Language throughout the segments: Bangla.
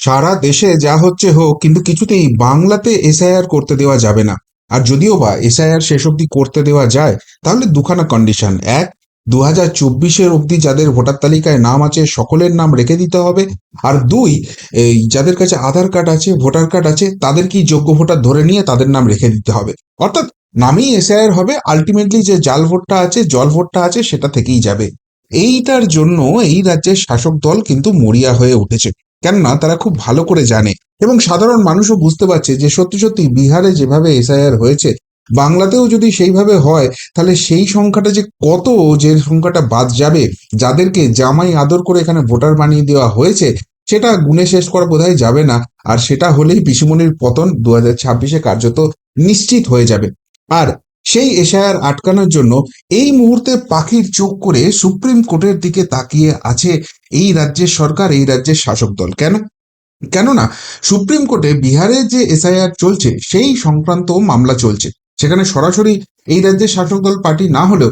সারা দেশে যা হচ্ছে হোক, কিন্তু কিছুতেই বাংলাতে এসআইআর করতে দেওয়া যাবে না। আর যদিও বা এসআইআর শেষ অবধি করতে দেওয়া যায়, তাহলে দুখানা কন্ডিশন এক দু হাজার চব্বিশের অবধি যাদের ভোটার তালিকায় নাম আছে, সকলের নাম রেখে দিতে হবে। আর দুই, এই যাদের কাছে আধার কার্ড আছে, ভোটার কার্ড আছে, তাদেরকেই যোগ্য ভোটার ধরে নিয়ে তাদের নাম রেখে দিতে হবে। অর্থাৎ নামেই এসআইআর হবে আলটিমেটলি যে জাল ভোটটা আছে, জল ভোটটা আছে, সেটা থেকেই যাবে। এইটার জন্য এই রাজ্যের শাসক দল কিন্তু মরিয়া হয়ে উঠেছে। কেননা তারা খুব ভালো করে জানে। এবং সাধারণ মানুষও বুঝতে পারছে যে সত্যি সত্যি বিহারে যেভাবে এসআইআর হয়েছে, বাংলাতেও যদি সেইভাবে হয়, তাহলে সেই সংখ্যাটা যে কত, যে সংখ্যাটা বাদ যাবে, যাদেরকে জামাই আদর করে এখানে ভোটার বানিয়ে দেওয়া হয়েছে, সেটা গুণে শেষ করা বোধহয় যাবে না। আর সেটা হলেই পিসিমণির পতন দু হাজার ছাব্বিশে কার্যত নিশ্চিত হয়ে যাবে। আর সেই এশায়ার আটকানোর জন্য এই মুহূর্তে পাখির চোখ করে সুপ্রিম কোর্টের দিকে তাকিয়ে আছে এই রাজ্যের সরকার, এই রাজ্যের শাসক দল। কেন? কেননা সুপ্রিম কোর্টে বিহারে যে এসআইআর চলছে, সেই সংক্রান্ত মামলা চলছে। সেখানে সরাসরি এই রাজ্যের শাসক দল পার্টি না হলেও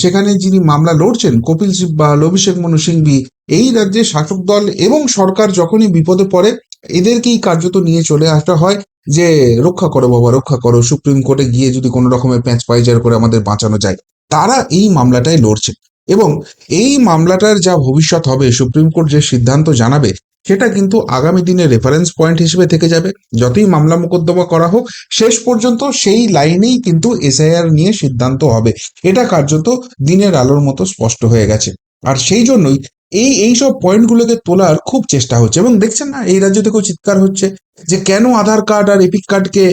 সেখানে যিনি মামলা লড়ছেন, কপিল সিব্বাল, অভিষেক মনু সিংভি, এই রাজ্যের শাসক দল এবং সরকার যখনই বিপদে পড়ে, এদেরকেই কার্যত নিয়ে চলে আসা হয়। যে রক্ষা করো বাবা, রক্ষা করো। সুপ্রিম কোর্টে গিয়ে যদি কোনো রকমের প্যাঁচ পাইজার করে আমাদের বাঁচানো যায়, তারা এই মামলাটাই লড়ছে। এবং এই মামলাটার যা ভবিষ্যৎ হবে, সুপ্রিম কোর্ট যে সিদ্ধান্ত জানাবে, সেটা কিন্তু আগামী দিনে রেফারেন্স পয়েন্ট হিসেবে থেকে যাবে। যতই মামলা মোকদ্দমা করা হোক, শেষ পর্যন্ত সেই লাইনেই কিন্তু এসআইআর নিয়ে সিদ্ধান্ত হবে। এটা কার্যত দিনের আলোর মতো স্পষ্ট হয়ে গেছে। আর সেই জন্যই এই এই সব পয়েন্টগুলোকে তোলার খুব চেষ্টা হচ্ছে। এবং দেখছেন না, এই রাজ্য থেকেও চিৎকার হচ্ছে যে কেন আধার কার্ড আর এপিক কার্ডকে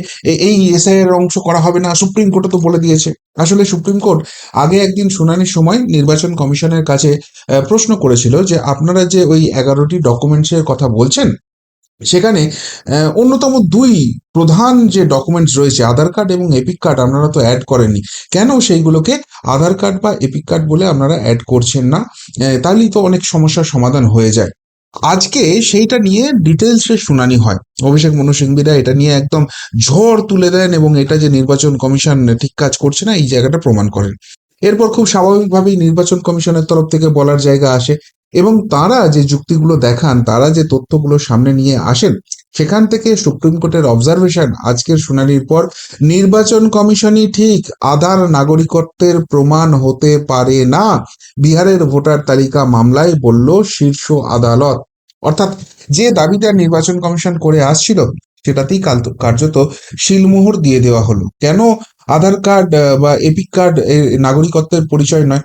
এই এসআইআর অংশ করা হবে না? সুপ্রিম কোর্টে তো বলে দিয়েছে। আসলে সুপ্রিম কোর্ট আগে একদিন শুনানির সময় নির্বাচন কমিশনের কাছে প্রশ্ন করেছিল যে আপনারা যে ওই এগারোটি ডকুমেন্টসের কথা বলছেন, সেখানে অন্যতম দুই প্রধান যে ডকুমেন্টস রয়েছে, আধার কার্ড এবং এপিক কার্ড, আপনারা তো অ্যাড করেননি। কেন সেইগুলোকে আধার কার্ড বা এপিক কার্ড বলে আপনারা অ্যাড করছেন না। তাহলেই তো অনেক সমস্যার সমাধান হয়ে যায়। আজকে সেইটা নিয়ে ডিটেলসে শুনানি হয়। অভিষেক মনু সিংবিরা এটা নিয়ে একদম ঝড় তুলে দেন এবং এটা যে নির্বাচন কমিশন ঠিক কাজ করছে না, এই জায়গাটা প্রমাণ করেন। এরপর খুব স্বাভাবিকভাবেই নির্বাচন কমিশনের তরফ থেকে বলার জায়গা আসে এবং তারা যে যুক্তিগুলো দেখান, তারা যে তথ্যগুলো সামনে নিয়ে আসেন সেখান থেকে সুপ্রিম কোর্টের অবজারভেশন আজকের শুনানির পর নির্বাচন কমিশনই ঠিক আধার নাগরিকত্বের প্রমাণ হতে পারে না। বিহারের ভোটার তালিকা মামলায় বলল শীর্ষ আদালত। অর্থাৎ যে দাবিটা নির্বাচন কমিশন করে আসছিল, সেটাতেই কার্যত শিলমোহর দিয়ে দেওয়া হলো। কেন আধার কার্ড বা এপিক কার্ড নাগরিকত্বের পরিচয় নয়?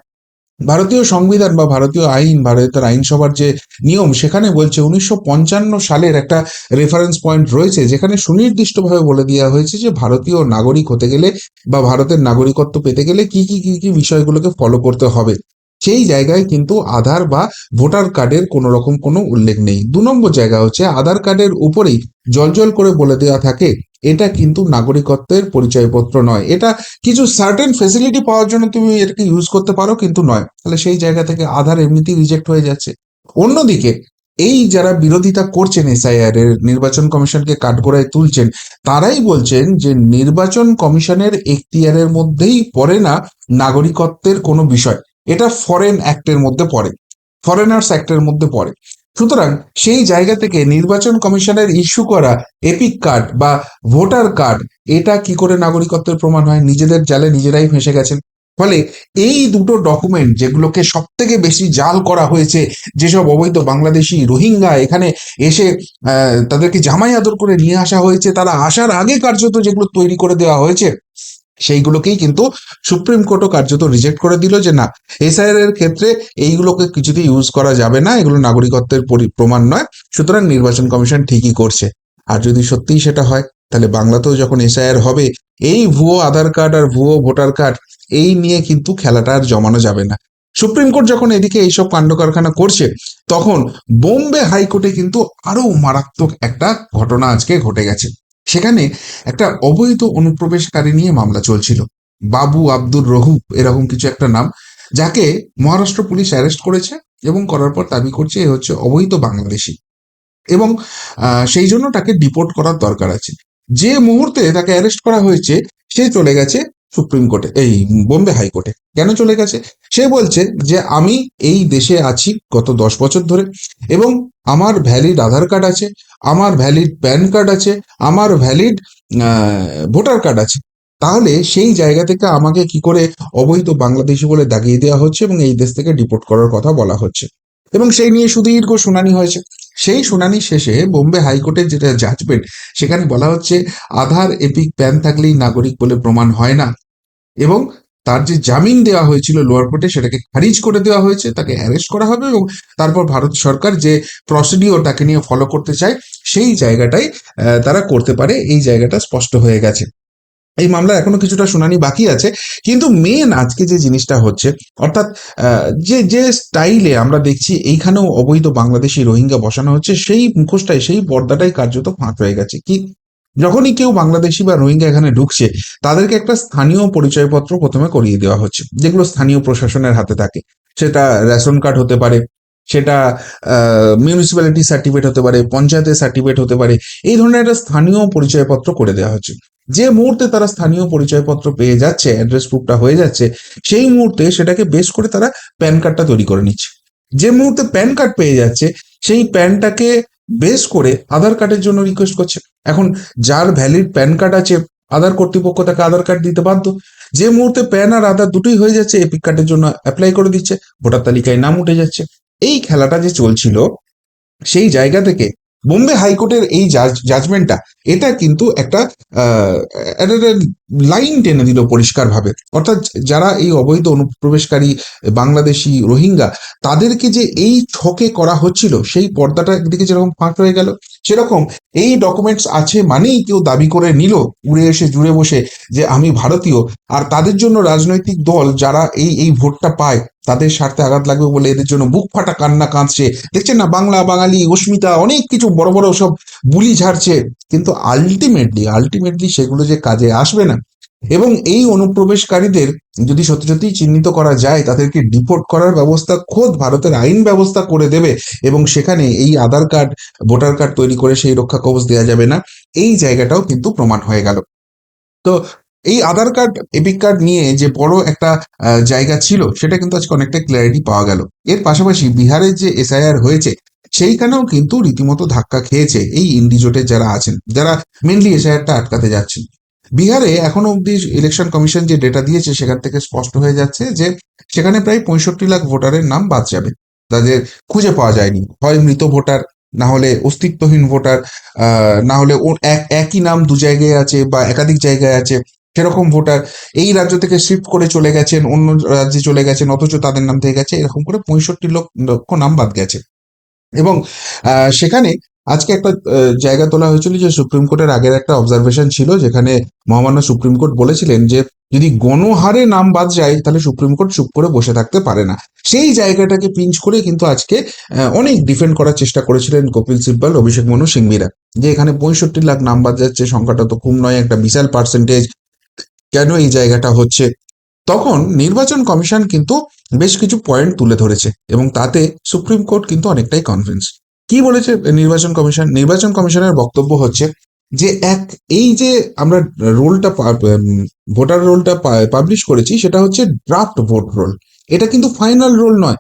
ভারতীয় সংবিধান বা ভারতীয় আইন, ভারতের আইনসভার যে নিয়ম, সেখানে বলছে উনিশশো পঞ্চান্ন সালের একটা রেফারেন্স পয়েন্ট রয়েছে, যেখানে সুনির্দিষ্টভাবে বলে দেওয়া হয়েছে যে ভারতীয় নাগরিক হতে গেলে বা ভারতের নাগরিকত্ব পেতে গেলে কি কি কি কি বিষয়গুলোকে ফলো করতে হবে। সেই জায়গায় কিন্তু আধার বা ভোটার কার্ডের কোনো রকম কোনো উল্লেখ নেই। দু নম্বর জায়গা হচ্ছে আধার কার্ডের উপরেই জলজল করে বলে দেওয়া থাকে। এটা কিন্তু নাগরিকত্বের পরিচয়পত্র নয়। এটা কিছু সার্টেন ফেসিলিটি পাওয়ার জন্য তুমি এটাকে ইউজ করতে পারো, কিন্তু নয়। তাহলে সেই জায়গা থেকে আধার এমনিতেই রিজেক্ট হয়ে যাচ্ছে। অন্যদিকে, এই যারা বিরোধিতা করছেন এসআইআর এর, নির্বাচন কমিশনকে কাঠগড়ায় তুলছেন, তারাই বলছেন যে নির্বাচন কমিশনের এখতিয়ারের মধ্যেই পড়ে না নাগরিকত্বের কোনো বিষয়। এটা ফরেন অ্যাক্টের মধ্যে পড়ে ফরেনার্স অ্যাক্টের মধ্যে পড়ে। সুতরাং সেই জায়গা থেকে নির্বাচন কমিশনের ইস্যু করা এপিক কার্ড বা ভোটার কার্ড এটা কি করে নাগরিকত্বের প্রমাণ হয়? নিজেদের জালে নিজেরাই ফেঁসে গেছেন। ফলে এই দুটো ডকুমেন্ট যেগুলোকে সব থেকে বেশি জাল করা হয়েছে, যেসব অবৈধ বাংলাদেশি রোহিঙ্গা এখানে এসে তাদেরকে জামাই আদর করে নিয়ে আসা হয়েছে, তারা আসার আগে কার্যত যেগুলো তৈরি করে দেওয়া হয়েছে সেইগুলোকেই কিন্তু সুপ্রিম কোর্টও কার্যত রিজেক্ট করে দিল যে না এসআইআর এর ক্ষেত্রে এইগুলোকে কিছুতেই ইউজ করা যাবে না, এগুলো নাগরিকত্বের পরি- প্রমাণ নয়, সুতরাং নির্বাচন কমিশন ঠিকই করছে। আর যদি সত্যিই সেটা হয়, তাহলে বাংলাতেও যখন এসআইআর হবে, এই ভুয়ো আধার কার্ড আর ভুয়ো ভোটার কার্ড, এই নিয়ে কিন্তু খেলাটা আর জমানো যাবে না। সুপ্রিম কোর্ট যখন এদিকে এইসব কাণ্ড কারখানা করছে, তখন বোম্বে হাইকোর্টে কিন্তু আরও মারাত্মক একটা ঘটনা আজকে ঘটে গেছে। সেখানে একটা অবৈধ অনুপ্রবেশকারী নিয়ে মামলা চলছিল। বাবু আব্দুর রহু এরকম কিছু একটা নাম, যাকে মহারাষ্ট্র পুলিশ অ্যারেস্ট করেছে এবং করার পর দাবি করছে এ হচ্ছে অবৈধ বাংলাদেশি। এবং সেই জন্য তাকে ডিপোর্ট করার দরকার আছে। যে মুহূর্তে তাকে অ্যারেস্ট করা হয়েছে, সে চলে গেছে সুপ্রিম কোর্টে, এই বোম্বে হাইকোর্টে। কেন চলে গেছে? সে বলছে যে আমি এই দেশে আছি গত দশ বছর ধরে এবং আমার ভ্যালিড আধার কার্ড আছে, আমার ভ্যালিড প্যান কার্ড আছে, আমার ভ্যালিড ভোটার কার্ড আছে। তাহলে সেই জায়গা থেকে আমাকে কি করে অবৈধ বাংলাদেশি বলে দাগিয়ে দেওয়া হচ্ছে এবং এই দেশ থেকে ডিপোর্ট করার কথা বলা হচ্ছে? এবং সেই নিয়ে সুদীর্ঘ শুনানি হয়েছে। সেই শুনানি শেষে বোম্বে হাইকোর্টের যেটা জাজমেন্ট সেখানে বলা হচ্ছে আধার এপিক প্যান থাকলেই নাগরিক বলে প্রমাণ হয় না। এবং তার যে জামিন দেওয়া হয়েছিল লোয়ার কোর্টে সেটাকে খারিজ করে দেওয়া হয়েছে, তাকে অ্যারেস্ট করা হবে এবং তারপর ভারত সরকার যে প্রসিডিওর তাকে নিয়ে ফলো করতে চায়, সেই জায়গাটাই তারা করতে পারে, এই জায়গাটা স্পষ্ট হয়ে গেছে। এই মামলা এখনও কিছুটা শুনানি বাকি আছে। কিন্তু মেন আজকে যে জিনিসটা হচ্ছে, অর্থাৎ যে যে স্টাইলে আমরা দেখছি, এইখানেও অবৈধ বাংলাদেশি রোহিঙ্গা বসানো হচ্ছে, সেই মুখোশটাই, সেই পর্দাটাই কার্যত ফাঁক হয়ে গেছে। কি, যখনই কেউ বাংলাদেশি বা রোহিঙ্গা এখানে ঢুকছে, তাদেরকে একটা স্থানীয় পরিচয়পত্র প্রথমে করিয়ে দেওয়া হচ্ছে, যেগুলো স্থানীয় প্রশাসনের হাতে থাকে। সেটা রেশন কার্ড হতে পারে সেটা মিউনিসিপ্যালিটি সার্টিফিকেট হতে পারে, পঞ্চায়েতের সার্টিফিকেট হতে পারে, এই ধরনের একটা স্থানীয় পরিচয়পত্র করে দেওয়া হচ্ছে। যে মুহূর্তে তারা স্থানীয় পরিচয়পত্র পেয়ে যাচ্ছে অ্যাড্রেস প্রুফটা হয়ে যাচ্ছে, সেই মুহূর্তে সেটাকে বেশ করে তারা প্যান কার্ডটা তৈরি করে নিচ্ছে। যে মুহূর্তে প্যান কার্ড পেয়ে যাচ্ছে, সেই প্যানটাকে বেস করে আধার কার্ডের জন্য রিকোয়েস্ট করছে। এখন যার ভ্যালিড প্যান কার্ড আছে, আধার কর্তৃপক্ষ তাকে আধার কার্ড দিতে বাধ্য। যে মুহূর্তে প্যান আর আধার দুটোই হয়ে যাচ্ছে এপিক কার্ডের জন্য অ্যাপ্লাই করে দিচ্ছে, ভোটার তালিকায় নাম উঠে যাচ্ছে। এই খেলাটা যে চলছিল সেই জায়গা থেকে বোম্বে হাইকোর্টের এই জাজমেন্টটা এটা কিন্তু একটা লাইন টেনে দিল পরিষ্কারভাবে। অর্থাৎ যারা এই অবৈধ অনুপ্রবেশকারী বাংলাদেশি রোহিঙ্গা, তাদেরকে যে এই ছকে করা হচ্ছিল, সেই পর্দাটা একদিকে যেরকম ফাঁক হয়ে গেল, সেরকম এই ডকুমেন্টস আছে মানেই কেউ দাবি করে নিল, উড়ে এসে জুড়ে বসে যে আমি ভারতীয়। আর তাদের জন্য রাজনৈতিক দল যারা এই এই ভোটটা পায়, তাদের স্বার্থে আঘাত লাগবে বলে এদের জন্য বুক ফাটা কান্না কাঁদছে। দেখছেন না, বাংলা, বাঙালি, অস্মিতা, অনেক কিছু বড় বড় সব বুলি ঝাড়ছে। কিন্তু আলটিমেটলি আলটিমেটলি সেগুলো যে কাজে আসবে না এবং এই অনুপ্রবেশকারীদের যদি সত্যি সত্যি চিহ্নিত করা যায়, তাদেরকে ডিপোর্ট করার ব্যবস্থা খোদ ভারতের আইন ব্যবস্থা করে দেবে এবং সেখানে এই আধার কার্ড, ভোটার কার্ড তৈরি করে সেই রক্ষা কবচ দেওয়া যাবে না। এই জায়গাটাও কিন্তু প্রমাণ হয়ে গেল। তো এই আধার কার্ড, এপিক কার্ড নিয়ে যে বড় একটা জায়গা ছিল, সেটা কিন্তু আজকে অনেকটা ক্ল্যারিটি পাওয়া গেল। এর পাশাপাশি বিহারের যে এসআইআর হয়েছে, সেইখানেও কিন্তু রীতিমতো ধাক্কা খেয়েছে এই ইন্ডিজোটের যারা আছেন, যারা মেনলি এসআইআরটা আটকাতে যাচ্ছেন। বিহারে এখনও অব্দি ইলেকশন কমিশন যে ডেটা দিয়েছে সেখান থেকে স্পষ্ট হয়ে যাচ্ছে যে সেখানে প্রায় পঁয়ষট্টি লাখ ভোটারের নাম বাদ যাবে। তাদের খুঁজে পাওয়া যায়নি। হয় মৃত ভোটার, না হলে অস্তিত্বহীন ভোটার না হলে এক, একই নাম দু জায়গায় আছে বা একাধিক জায়গায় আছে, সেরকম ভোটার এই রাজ্য থেকে শিফট করে চলে গেছেন, অন্য রাজ্যে চলে গেছেন, অথচ তাদের নাম থেকে গেছে, এরকম করে পঁয়ষট্টি লক্ষ নাম বাদ গেছে। এবং সেখানে আজকে একটা জায়গা তোলা হয়েছিল যে সুপ্রিম কোর্টের আগের একটা অবজারভেশন ছিল, যেখানে মহামান্য সুপ্রিম কোর্ট বলেছিলেন যে, যদি গণহারে নাম বাদ যায়, তাহলে সুপ্রিম কোর্ট চুপ করে বসে থাকতে পারে না। সেই জায়গাটাকে পিঞ্চ করে কিন্তু আজকে অনেক ডিফেন্ড করার চেষ্টা করেছিলেন কপিল সিব্বল, অভিষেক মনু সিংভিরা। যে এখানে পঁয়ষট্টি লাখ নাম বাদ যাচ্ছে, সংখ্যাটা তো কম নয়, একটা বিশাল পার্সেন্টেজ কেন এই জায়গাটা হচ্ছে? তখন নির্বাচন কমিশন কিন্তু বেশ কিছু পয়েন্ট তুলে ধরেছে, এবং তাতে সুপ্রিম কোর্ট কিন্তু অনেকটাই কনফিডেন্স কি বলেছে নির্বাচন কমিশন? নির্বাচন কমিশনের বক্তব্য হচ্ছে যে এক, এই যে আমরা রোলটা ভোটার রোলটা পাবলিশ করেছি, সেটা হচ্ছে ড্রাফট ভোট রোল এটা কিন্তু ফাইনাল রোল নয়।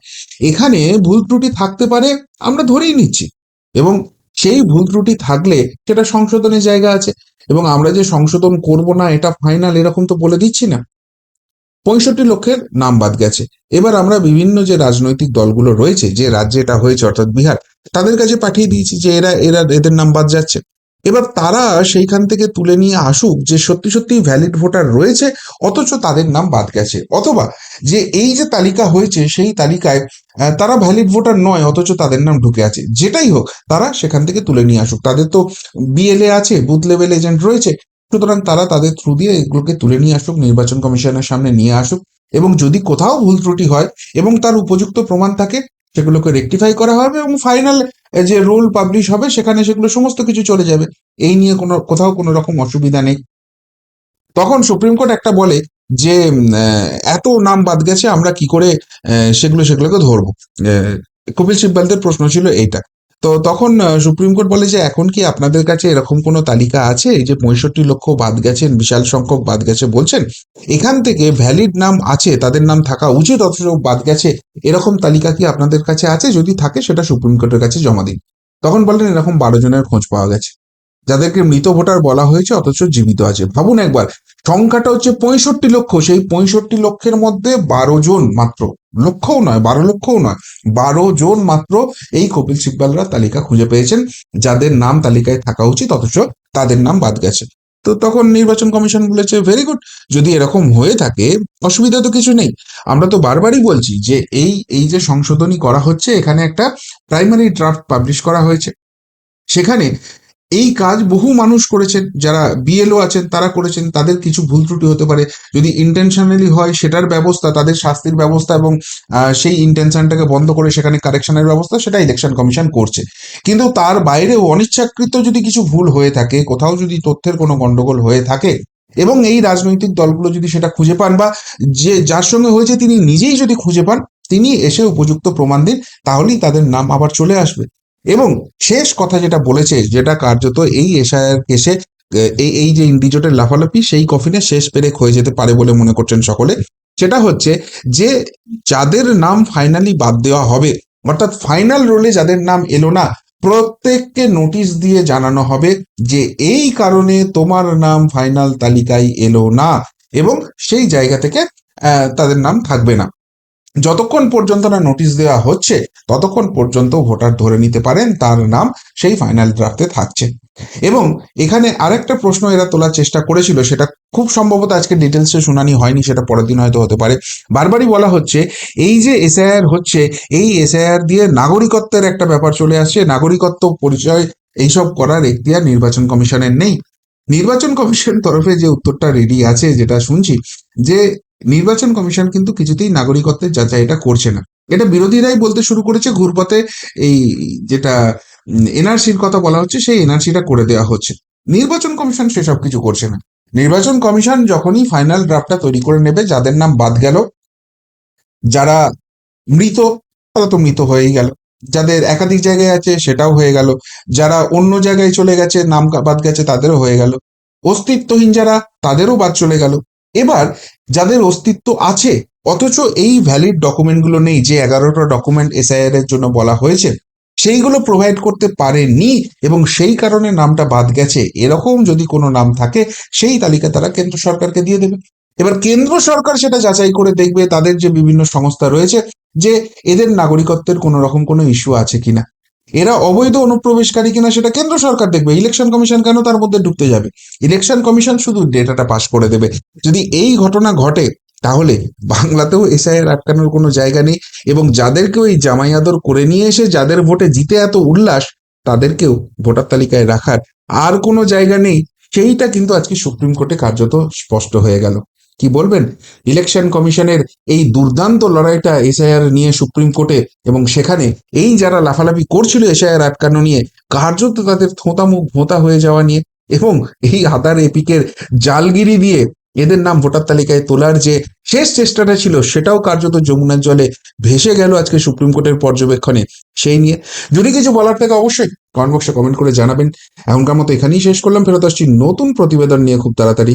এখানে ভুল ত্রুটি থাকতে পারে, আমরা ধরেই নিচ্ছি। এবং সেই ভুল ত্রুটি থাকলে সেটা সংশোধনের জায়গা আছে। এবং আমরা যে সংশোধন করব না, এটা ফাইনাল এরকম তো বলে দিচ্ছি না। পঁয়ষট্টি লক্ষের নাম বাদ গেছে। এবার আমরা বিভিন্ন যে রাজনৈতিক দলগুলো রয়েছে, যে রাজ্যে এটা হয়েছে অর্থাৎ বিহার তাদের কাছে পাঠিয়ে দিয়েছি যে এরা এরা এদের নাম বাদ যাচ্ছে। এবার তারা সেইখান থেকে তুলে নিয়ে আসুক যে সত্যি সত্যি ভ্যালিড ভোটার রয়েছে, অথচ তাদের নাম বাদ গেছে। অথবা যে এই যে তালিকা হয়েছে, সেই তালিকায় তারা ভ্যালিড ভোটার নয়, অথচ তাদের নাম ঢুকে আছে। যেটাই হোক, তারা সেখান থেকে তুলে নিয়ে আসুক। তাদের তো বিএলএ আছে বুথ লেভেল এজেন্ট রয়েছে। সুতরাং তারা তাদের থ্রু দিয়ে এগুলোকে তুলে নিয়ে আসুক, নির্বাচন কমিশনের সামনে নিয়ে আসুক। এবং যদি কোথাও ভুল ত্রুটি হয় এবং তার উপযুক্ত প্রমাণ থাকে সেগুলোকে রেক্টিফাই করা হবে এবং ফাইনাল যে রোল পাবলিশ হবে, সেখানে সেগুলো সমস্ত কিছু চলে যাবে। এই নিয়ে কোনো, কোথাও কোনো রকম অসুবিধা নেই। তখন সুপ্রিম কোর্ট একটা বলে যে এত নাম বাদ গেছে, আমরা কি করে সেগুলো সেগুলোকে ধরবো। কপিল সিব্বালদের প্রশ্ন ছিল এইটা। তো তখন সুপ্রিম কোর্ট বলে যে, এখন কি আপনাদের কাছে এরকম কোনো তালিকা আছে? যে পঁয়ষট্টি লক্ষ বাদ গেছেন, বিশাল সংখ্যক বাদ গেছে বলছেন, এখান থেকে ভ্যালিড নাম আছে, তাদের নাম থাকা উচিত, অথচ বাদ গেছে, এরকম তালিকা কি আপনাদের কাছে আছে? যদি থাকে, সেটা সুপ্রিম কোর্টের কাছে জমা দিন। তখন বললেন এরকম বারো জনের খোঁজ পাওয়া গেছে। যাদেরকে মৃত ভোটার বলা হয়েছে, অথচ জীবিত আছে। ভাবুন একবার, সংখ্যাটা হচ্ছে পঁয়ষট্টি লক্ষ, সেই পঁয়ষট্টি লক্ষের মধ্যে বারো জন মাত্র। লক্ষও নয়, বারো লক্ষও নয়। বারো জন মাত্র এই কপিল সিব্বালরা তালিকা খুঁজে পেয়েছেন, যাদের নাম তালিকায় থাকা উচিত, অথচ তাদের নাম বাদ গেছে। তো তখন নির্বাচন কমিশন বলেছে ভেরি গুড যদি এরকম হয়ে থাকে, অসুবিধা তো কিছু নেই। আমরা তো বারবারই বলছি যে এই এই যে সংশোধনী করা হচ্ছে, এখানে একটা প্রাইমারি ড্রাফট পাবলিশ করা হয়েছে। সেখানে এই কাজ বহু মানুষ করেছেন, যারা বিএলও আছেন, তারা করেছেন, তাদের কিছু ভুল ত্রুটি হতে পারে। যদি ইন্টেনশনালি হয়, সেটার ব্যবস্থা, তাদের শাস্তির ব্যবস্থা এবং সেই ইন্টেনশনটাকে বন্ধ করে সেখানে কারেকশনের ব্যবস্থা, সেটা ইলেকশন কমিশন করছে। কিন্তু তার বাইরেও অনিচ্ছাকৃত যদি কিছু ভুল হয়ে থাকে, কোথাও যদি তথ্যের কোনো গন্ডগোল হয়ে থাকে, এবং এই রাজনৈতিক দলগুলো যদি সেটা খুঁজে পান বা যে, যার সঙ্গে হয়েছে তিনি নিজেই যদি খুঁজে পান, তিনি এসে উপযুক্ত প্রমাণ দিন, তাহলেই তাদের নাম আবার চলে আসবে। এবং শেষ কথা যেটা বলেছে, যেটা কার্যত এই এশায়ার কেসে এই এই যে ইন্ডিজোটের লাফালাফি, সেই কফিনে শেষ পেরেক হয়ে যেতে পারে বলে মনে করছেন সকলে। সেটা হচ্ছে যে যাদের নাম ফাইনালি বাদ দেওয়া হবে, অর্থাৎ ফাইনাল রোলে যাদের নাম এলো না, প্রত্যেককে নোটিশ দিয়ে জানানো হবে যে এই কারণে তোমার নাম ফাইনাল তালিকায় এলো না এবং সেই জায়গা থেকে তাদের নাম থাকবে না। যতক্ষণ পর্যন্ত না নোটিশ দেওয়া হচ্ছে, ততক্ষণ পর্যন্ত ভোটার ধরে নিতে পারেন, তার নাম সেই ফাইনাল ড্রাফটে থাকছে। এবং এখানে আরেকটা প্রশ্ন এরা তোলার চেষ্টা করেছিল, সেটা খুব সম্ভবত আজকে ডিটেলসে শুনানি হয়নি, সেটা পরের দিন হয়তো হতে পারে। বারবারই বলা হচ্ছে, এই যে এসআইআর হচ্ছে, এই এসআইআর দিয়ে নাগরিকত্বের একটা ব্যাপার চলে আসছে, নাগরিকত্ব পরিচয় এইসব করার এখতিয়ার নির্বাচন কমিশনের নেই। নির্বাচন কমিশন তরফে যে উত্তরটা রেডি আছে, যেটা শুনছি, যে নির্বাচন কমিশন কিন্তু কিছুতেই নাগরিকত্বের যাচাইটা করছে না। এটা বিরোধীরাই বলতে শুরু করেছে, ঘুরপথে এই যেটা এনআরসির কথা বলা হচ্ছে, সেই এনআরসিটা করে দেওয়া হচ্ছে। নির্বাচন কমিশন সেসব কিছু করছে না। নির্বাচন কমিশন যখনই ফাইনাল ড্রাফটটা তৈরি করে নেবে, যাদের নাম বাদ গেল, যারা মৃত, তারা তো মৃত হয়েই গেল। যাদের একাধিক জায়গায় আছে, সেটাও হয়ে গেল। যারা অন্য জায়গায় চলে গেছে, নাম বাদ গেছে, তাদেরও হয়ে গেল। অস্তিত্বহীন যারা, তাদেরও বাদ চলে গেল। এবার যাদের অস্তিত্ব আছে, অথচ এই ভ্যালিড ডকুমেন্টগুলো নেই যে এগারোটা ডকুমেন্ট এসআইআর এর জন্য বলা হয়েছে, সেইগুলো প্রোভাইড করতে পারেনি এবং সেই কারণে নামটা বাদ গেছে। এরকম যদি কোনো নাম থাকে, সেই তালিকা তারা কেন্দ্র সরকারকে দিয়ে দেবে। এবার কেন্দ্র সরকার সেটা যাচাই করে দেখবে, তাদের যে বিভিন্ন সংস্থা রয়েছে, যে এদের নাগরিকত্বের কোনো রকম কোনো ইস্যু আছে কিনা। এরা অবৈধ অনুপ্রবেশকারী কিনা সেটা কেন্দ্র সরকার দেখবে। ইলেকশন কমিশন কেন তার মধ্যে ঢুকতে যাবে? ইলেকশন কমিশন শুধু ডেটাটা পাস করে দেবে। যদি এই ঘটনা ঘটে, তাহলে বাংলাতেও এসআইআর আটকানোর কোনো জায়গা নেই এবং যাদেরকে ওই জামাই আদর করে নিয়ে এসে যাদের ভোটে জিতে এত উল্লাস, তাদেরকেও ভোটার তালিকায় রাখার আর কোনো জায়গা নেই। সেইটা কিন্তু আজকে সুপ্রিম কোর্টে কার্যত স্পষ্ট হয়ে গেল। কি বলবেন? ইলেকশন কমিশনের এই দুর্দান্ত লড়াইটা এসআইআর নিয়ে সুপ্রিম কোর্টে এবং সেখানে এই যারা লাফালাফি করছিল এসআইআর আটকানো নিয়ে কার্যত তাদের থোঁতা মুখ ভোঁতা হয়ে যাওয়া নিয়ে এবং এই আদার এপিকের জালগিরি দিয়ে এদের নাম ভোটার তালিকায় তোলার যে শেষ চেষ্টাটা ছিল সেটাও কার্যত যমুনার জলে ভেসে গেল আজকে সুপ্রিম কোর্টের পর্যবেক্ষণে সেই নিয়ে। যদি কিছু বলার থাকে অবশ্যই কমেন্ট বক্সে কমেন্ট করে জানাবেন। এখনকার মতো এখানেই শেষ করলাম। ফেরত আসছি নতুন প্রতিবেদন নিয়ে খুব তাড়াতাড়ি।